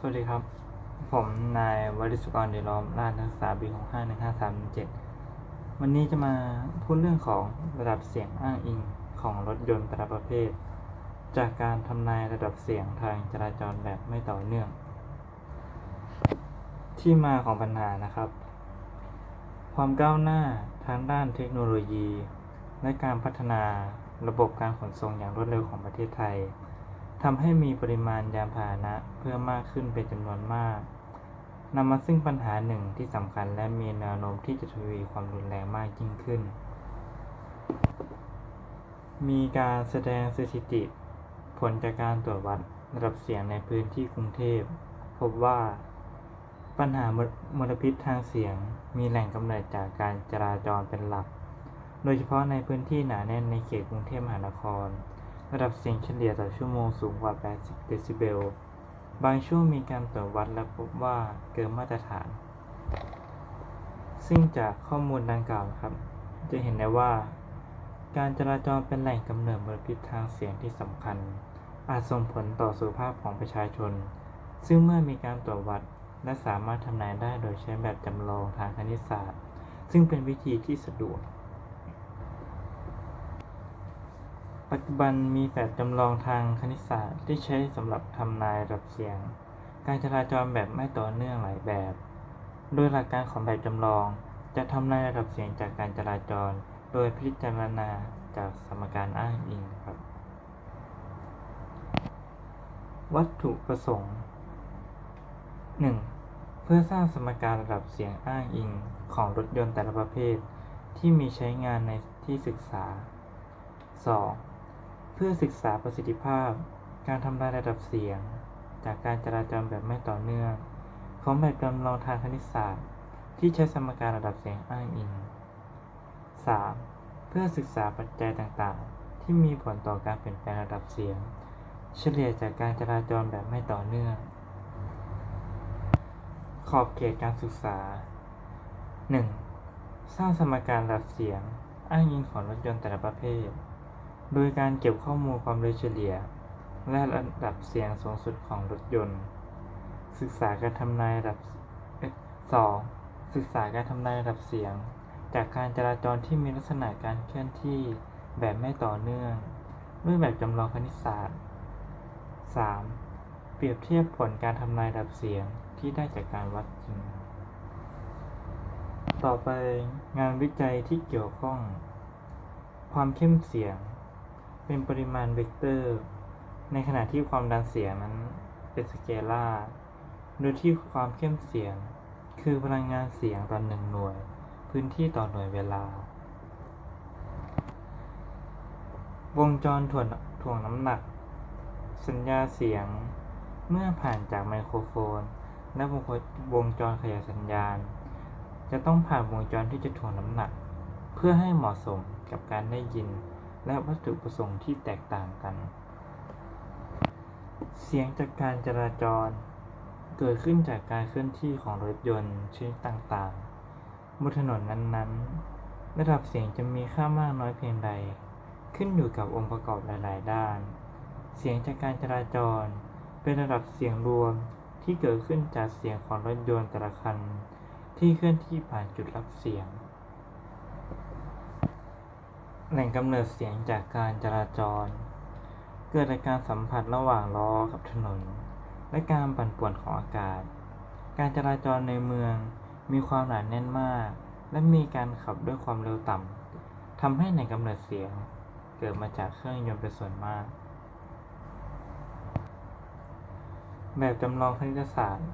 สวัสดีครับ ผมนายวริศกรเดลอม ราชนักศึกษาปีของ5 1 5 3 7วันนี้จะมาพูดเรื่องของระดับเสียงอ้างอิงของรถยนต์แต่ละประเภท จากการทำนายระดับเสียงทางจราจรแบบไม่ต่อเนื่อง ที่มาของปัญหานะครับ ความก้าวหน้าทางด้านเทคโนโลยี และการพัฒนาระบบการขนส่งอย่างรวดเร็วของประเทศไทย ทำให้มีปริมาณยานพาหนะเพิ่มมากขึ้นเป็นจำนวนมากนำมาซึ่งปัญหาหนึ่งที่สำคัญและมีแนวโน้มที่จะทวีความรุนแรงมากยิ่งขึ้น มีการแสดงสถิติ ผลจากการตรวจวัดระดับเสียงในพื้นที่กรุงเทพ พบว่า ปัญหามลพิษทางเสียงมีแหล่งกำเนิดจากการจราจรเป็นหลัก โดยเฉพาะในพื้นที่หนาแน่นในเขตกรุงเทพมหานคร ระดับเสียงเฉลี่ยต่อชั่วโมงสูงกว่า 80 เดซิเบล บางช่วงมีการตรวจวัดและพบว่าเกินมาตรฐาน ซึ่งจากข้อมูลดังกล่าวครับ จะเห็นได้ว่า การจราจรเป็นแหล่งกำเนิดมลพิษทางเสียงที่สำคัญ อาจส่งผลต่อสุขภาพของประชาชน ซึ่งเมื่อมีการตรวจวัดและสามารถทำนายได้โดยใช้แบบจำลองทางคณิตศาสตร์ ซึ่งเป็นวิธีที่สะดวก ปัจจุบันมีแบบจำลองทางคณิตศาสตร์ที่ใช้สำหรับทำนายระดับเสียง การจราจรแบบไม่ต่อเนื่องหลายแบบ โดยหลักการของแบบจำลอง จะทำนายระดับเสียงจากการจราจร โดยพิจารณาจากสมการอ้างอิงครับ วัตถุประสงค์ 1. เพื่อสร้างสมการระดับเสียงอ้างอิงของรถยนต์แต่ละประเภท ที่มีใช้งานในที่ศึกษา 2. เพื่อศึกษาประสิทธิภาพ การทำลายระดับเสียง จากการจราจรแบบไม่ต่อเนื่อง ของแบบจำลองทางคณิตศาสตร์ ที่ใช้สมการระดับเสียงอ้างอิง 3. เพื่อศึกษาปัจจัยต่างๆ ที่มีผลต่อการเปลี่ยนแปลงระดับเสียง เฉลี่ยจากการจราจรแบบไม่ต่อเนื่อง ขอบเขตการศึกษา 1. สร้างสมการระดับเสียง อ้างอิงของรถยนต์แต่ละประเภท โดยการเก็บข้อมูลความเร็วเฉลี่ย และระดับเสียงสูงสุดของรถยนต์ ศึกษาการทำนายระดับ 2. ศึกษาการทำนายระดับเสียง จากการจราจรที่มีลักษณะการเคลื่อนที่แบบไม่ต่อเนื่องด้วยแบบจำลองคณิตศาสตร์ 3. เปรียบเทียบผลการทำนายระดับเสียงที่ได้จากการวัดจริง ต่อไปงานวิจัยที่เกี่ยวข้อง ความเข้มเสียง เป็นปริมาณเวกเตอร์ ในขณะที่ความดันเสียงนั้นเป็นสเกลาร์โดยที่ความเข้มเสียง คือพลังงานเสียงต่อหนึ่งหน่วย พื้นที่ต่อหน่วยเวลา วงจรถ่วงถ่วงน้ำหนัก สัญญาเสียงเมื่อผ่านจากไมโครโฟน และวงวงจรขยายสัญญาณ จะต้องผ่านวงจรที่จะถ่วงน้ำหนัก เพื่อให้เหมาะสมกับการได้ยิน และวัตถุประสงค์ที่แตกต่างกัน เสียงจากการจราจร เกิดขึ้นจากการเคลื่อนที่ของรถยนต์ชนิดต่างๆบนถนนนั้นๆ ระดับเสียงจะมีค่ามากน้อยเพียงใด ขึ้นอยู่กับองค์ประกอบหลาย ๆ ด้าน เสียงจากการจราจร เป็นระดับเสียงรวมที่เกิดขึ้นจากเสียงของรถยนต์แต่ละคันที่เคลื่อนที่ผ่านจุดรับเสียง แหล่งกำเนิดเสียงจากการจราจร เกิดจากการสัมผัสระหว่างล้อกับถนน และการปั่นป่วนของอากาศ การจราจรในเมืองมีความหนาแน่นมาก และมีการขับด้วยความเร็วต่ำทำให้แหล่งกำเนิดเสียง เกิดมาจากเครื่องยนต์เป็นส่วนมาก แบบจำลองคณิตศาสตร์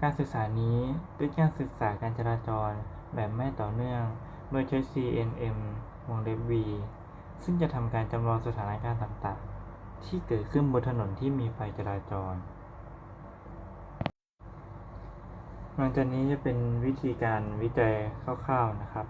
การศึกษานี้เป็นการศึกษาการจราจรแบบไม่ต่อเนื่อง โดยใช้ CNN วงเล็บ V ซึ่งจะทำการจำลองสถานการณ์ต่างๆ ที่เกิดขึ้นบนถนนที่มีไฟจราจร หลังจากนี้จะเป็นวิธีการวิจัยคร่าวๆนะครับ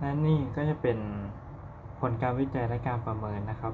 และนี่ก็จะเป็นผลการวิจัยและการประเมินนะครับ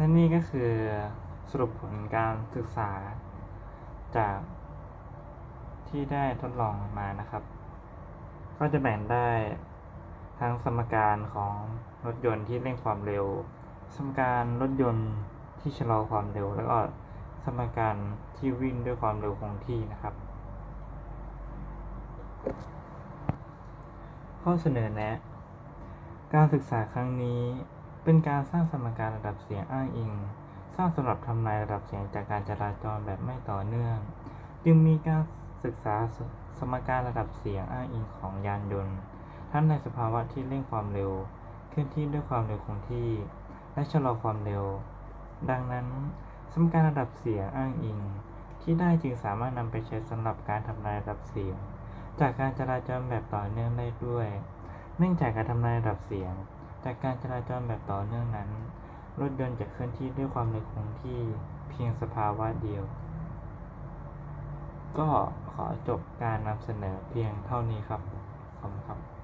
และนี่ก็คือสรุปผลการศึกษาจากที่ได้ทดลองมานะครับ ก็จะแบ่งได้ทั้งสมการของรถยนต์ที่เร่งความเร็ว สมการรถยนต์ที่ชะลอความเร็ว แล้วก็สมการที่วิ่งด้วยความเร็วคงที่นะครับ ข้อเสนอแนะ การศึกษาครั้งนี้ เป็นการสร้างสมการระดับเสียงอ้างอิง สร้างสำหรับทำลายระดับเสียงจากการจราจรแบบไม่ต่อเนื่อง จึงมีการศึกษาสมการระดับเสียงอ้างอิงของยานยนต์ ทั้งในสภาวะที่เร่งความเร็ว เคลื่อนที่ด้วยความเร็วคงที่ และชะลอความเร็ว ดังนั้น สมการระดับเสียงอ้างอิง ที่ได้จึงสามารถนำไปใช้สำหรับการทำลายระดับเสียง จากการจราจรแบบต่อเนื่องได้ด้วย เนื่องจากการทำลายระดับเสียง จากการจราจรแบบต่อเนื่องนั้น รถยนต์จะเคลื่อนที่ด้วยความเร็วคงที่เพียงสภาวะเดียว ก็ขอจบการนำเสนอเพียงเท่านี้ครับ ขอบคุณครับ